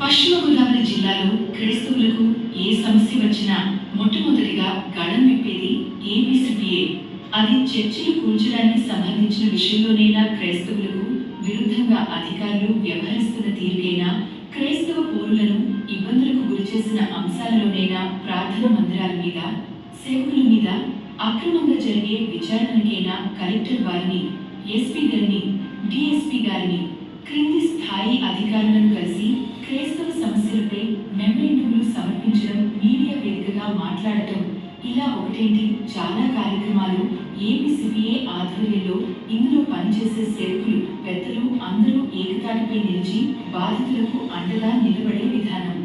పశ్చిమ గోదావరి జిల్లాలో క్రైస్తవులకు ఏ సమస్య వచ్చినా మొట్టమొదటిగా గళం విప్పేది ఏబిసిపిఏ అది చర్చిలు కూల్చడానికి సంబంధించిన విషయంలోనైనా క్రైస్తవులకు విరుద్ధంగా అధికారులు వ్యవహరిస్తున్న తీరుకైనా క్రైస్తవ పౌరులను ఇబ్బందులకు గురిచేసిన అంశాలలోనైనా ప్రార్థన మందిరాల మీద సేవకుల మీద అక్రమంగా జరిగే విచారణకైనా కలెక్టర్ వారిని ఎస్పీ గారిని డిఎస్పీ గారిని క్రింది స్థాయి అధికారులను కలిసి క్రైస్తవ సమస్యలపై మెమరేండంలు సమర్పించడం మీడియా వేదికగా మాట్లాడటం. ఇలా ఒకటేంటి? చాలా కార్యక్రమాలు ఏపీసీపీఏ ఆధ్వర్యంలో ఇందులో పనిచేసే సేవకులు పెద్దలు అందరూ ఏకతాటిపై నిలిచి బాధితులకు అండగా నిలబడే విధానం.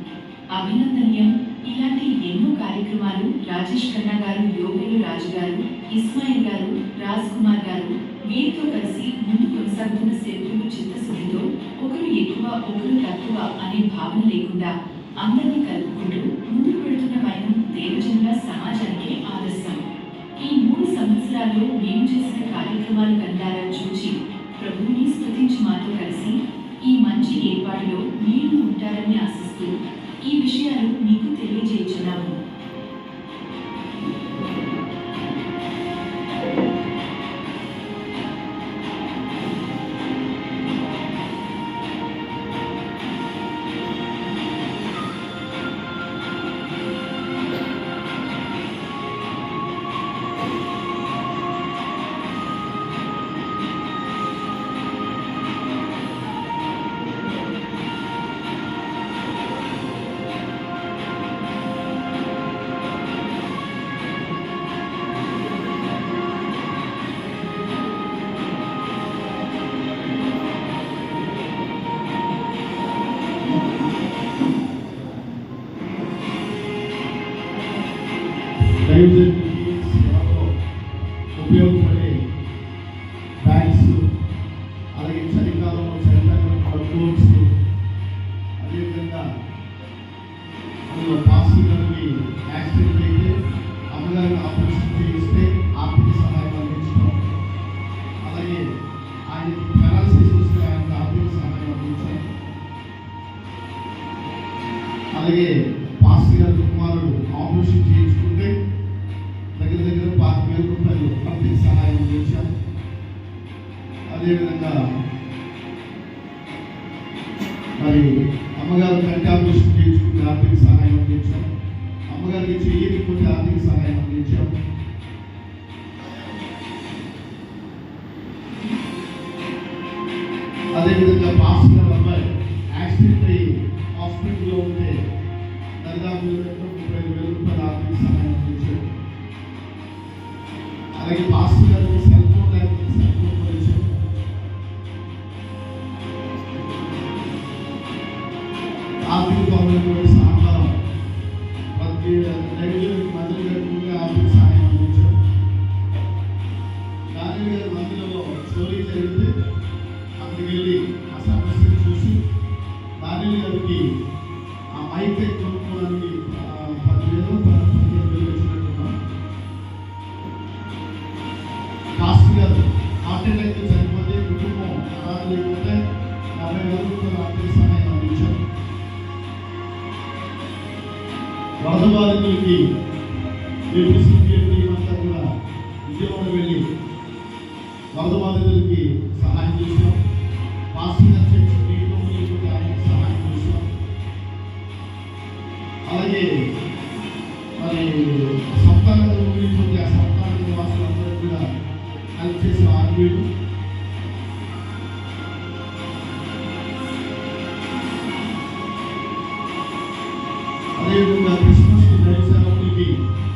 అభినందనీయం. ఇలాంటి ఎన్నో కార్యక్రమాలు రాజేష్ ఖన్నా గారు యోగేలు రాజు గారు ఇస్మాయిల్ గారు రాజ్ కుమార్ గారు వీరితో కలిసి ముందు కొనసాగుతున్న సేవకులు చిత్తశుద్ధితో ఒకరు ఎక్కువ ఒకరు తక్కువ అనే భావన లేకుండా అందరినీ కలుపుకుంటూ ముందుకు పెడుతున్న వైనం దేవజనుల సమాజానికి ఆదర్శం. ఈ మూడు సంవత్సరాల్లో మేము చేసిన కార్యక్రమాలు కంటారా చూచి ప్రభువుని స్థుతించి మాతో కలిసి ఈ మంచి ఏర్పాటులో మీరు ఉంటారని ఆశిస్తూ ఈ విషయాలు మీకు తెలియజేస్తున్నాము అలాగే పాస్ గారి కుమారుడు ఆపరేషన్ చేయించుకుంటే దగ్గర దగ్గర పాతి వేల రూపాయలు ఆర్థిక సహాయం అందించాం అదేవిధంగా మరి అమ్మగారు కంటి ఆపరేషన్ చేయించుకుంటే ఆర్థిక సహాయం అందించాం అమ్మగారికి చేయకపోతే ఆర్థిక సహాయం అందించాం అదేవిధంగా పాస్ అబ్బాయి యాక్సిడెంట్ అయ్యి హాస్పిటల్లో ఉంటే దరిదాపు ముప్పై వేల రూపాయల ఆర్థిక సహాయం అందించాం అలాగే పాస్టర్ గారు వరద అంతా కూడా విజయవాడ వెళ్ళి వరద బాధితులకి సహాయం చేశాం. పాస్టర్ గారు నీటిలో ఆయనకి సహాయం చేశాం. అలాగే మరి సంతానం మునిగిపోతే ఆ నివాసులందరూ కూడా హెల్ప్ చేసిన ఆర్మీలు. అదేవిధంగా be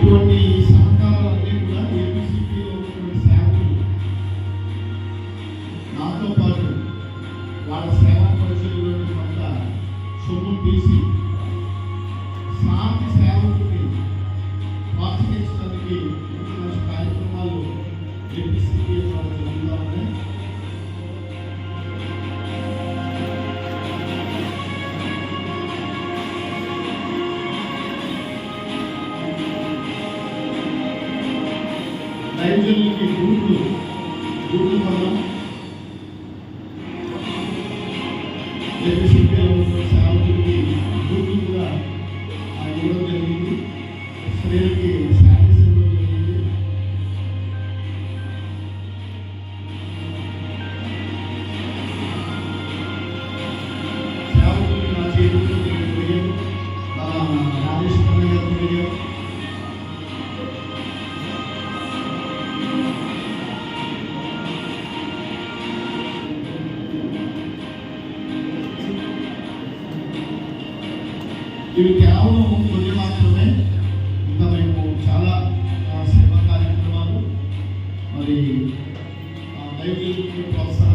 ఇటువంటి సహకారాలన్నీ కూడా ఏపీసీపీలో ఉన్నటువంటి సేవకులు నాతో పాటు దైవజనులకి గూట్లు గూట్లు కొన్నాం ఏపీసీపీలో ఉన్న సేవకులకి కూడా ఆ, ఇవ్వడం జరిగింది స్త్రీలకి ఇవి కేవలం కొన్ని మాత్రమే ఇంకా మేము చాలా ఆ, సేవా కార్యక్రమాలు మరి ఆ, దైవజనులకు ప్రోత్సాహం